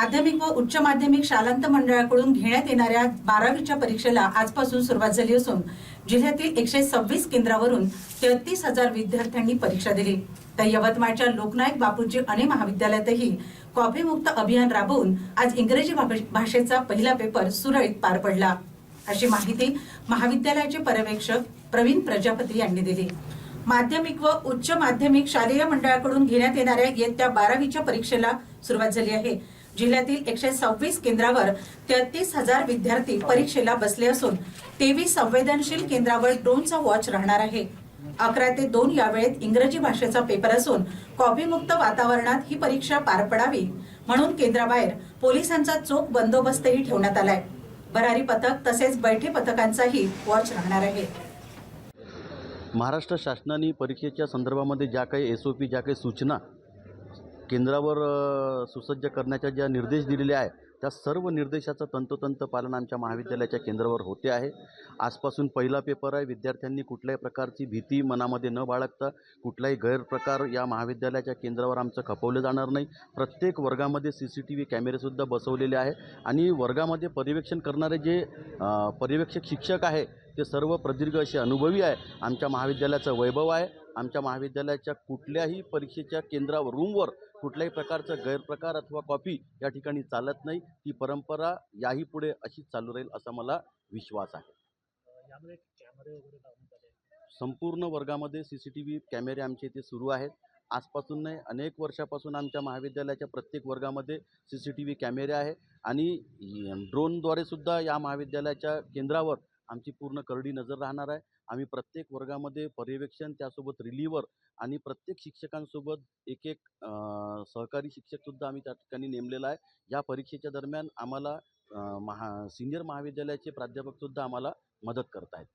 माध्यमिक व उच्च माध्यमिक शालांत मंडळाकडून घेण्यात येणाऱ्या बारावीच्या परीक्षेला आजपासून सुरुवात झाली असून जिल्ह्यातील एकशे सव्वीस केंद्रावरून तेहतीस हजार विद्यार्थ्यांनी परीक्षा दिली. तर यवतमाळच्या लोकनायक बापूजी अणे महाविद्यालयातही कॉफीमुक्त अभियान राबवून आज इंग्रजी भाषेचा पहिला पेपर सुरळीत पार पडला. अशी माहिती महाविद्यालयाचे पर्यवेक्षक प्रवीण प्रजापती यांनी दिली. माध्यमिक व उच्च माध्यमिक शालेय मंडळाकडून घेण्यात येणाऱ्या इयत्ता बारावीच्या परीक्षेला सुरुवात झाली आहे. जिल्ह्यातील एकशे सव्वीस केंद्रावर तेहतीस हजार विद्यार्थी परीक्षेला बसले असून तेवीस संवेदनशील केंद्रावर ड्रोनचा वॉच राहणार आहे. अकरा ते दोन या वेळेत इंग्रजी भाषेचा पेपर असून कॉपीमुक्त वातावरणात ही परीक्षा पार पडावी म्हणून केंद्राबाहेर पोलिसांचा चोख बंदोबस्तही ठेवण्यात आलाय. भरारी पथक तसेच बैठे पथकांचाही वॉच राहणार आहे. महाराष्ट्र शासनाने परीक्षेच्या संदर्भामध्ये ज्या काही एस ओ पी ज्या काही सूचना केंद्रावर सुसज्ज करण्याच्या ज्या निर्देश दिलेले आहे त्या सर्व निर्देशाचं तंतोतंत पालन आमच्या महाविद्यालयाच्या केंद्रावर होते आहे. आजपासून पहिला पेपर आहे विद्यार्थ्यांनी कुठल्याही प्रकारची भीती मनामध्ये न बाळगता कुठलाही गैरप्रकार या महाविद्यालयाच्या केंद्रावर आमचं खपवलं जाणार नाही. प्रत्येक वर्गामध्ये सी सी टी व्ही कॅमेरेसुद्धा बसवलेले आहे आणि वर्गामध्ये पर्यवेक्षण करणारे जे पर्यवेक्षक शिक्षक आहे ते सर्व प्रदीर्घ असे अनुभवी आहे. आमच्या महाविद्यालयाचं वैभव आहे. आमच्या महाविद्यालयाच्या कुठल्याही परीक्षेच्या केंद्रावर रूमवर कुठल्याही प्रकारचं गैरप्रकार अथवा कॉपी या ठिकाणी चालत नाही. ती परंपरा याही पुढे अशीच चालू राहील असा मला विश्वास आहे. संपूर्ण वर्गामध्ये सी सी टी व्ही कॅमेरे आमचे इथे सुरू आहेत. आजपासून नाही अनेक वर्षापासून आमच्या महाविद्यालयाच्या प्रत्येक वर्गामध्ये सी सी टी व्ही कॅमेरे आहे. आणि ड्रोनद्वारे सुद्धा या महाविद्यालयाच्या केंद्रावर आमची पूर्ण करडी नजर राहणार आहे. आम्ही प्रत्येक वर्गामध्ये पर्यवेक्षण त्यासोबत रिलीवर आणि प्रत्येक शिक्षकांसोबत एक एक सहकारी शिक्षकसुद्धा आम्ही त्या ठिकाणी नेमलेला आहे. या परीक्षेच्या दरम्यान आम्हाला महा सिनियर महाविद्यालयाचे प्राध्यापकसुद्धा आम्हाला मदत करत आहेत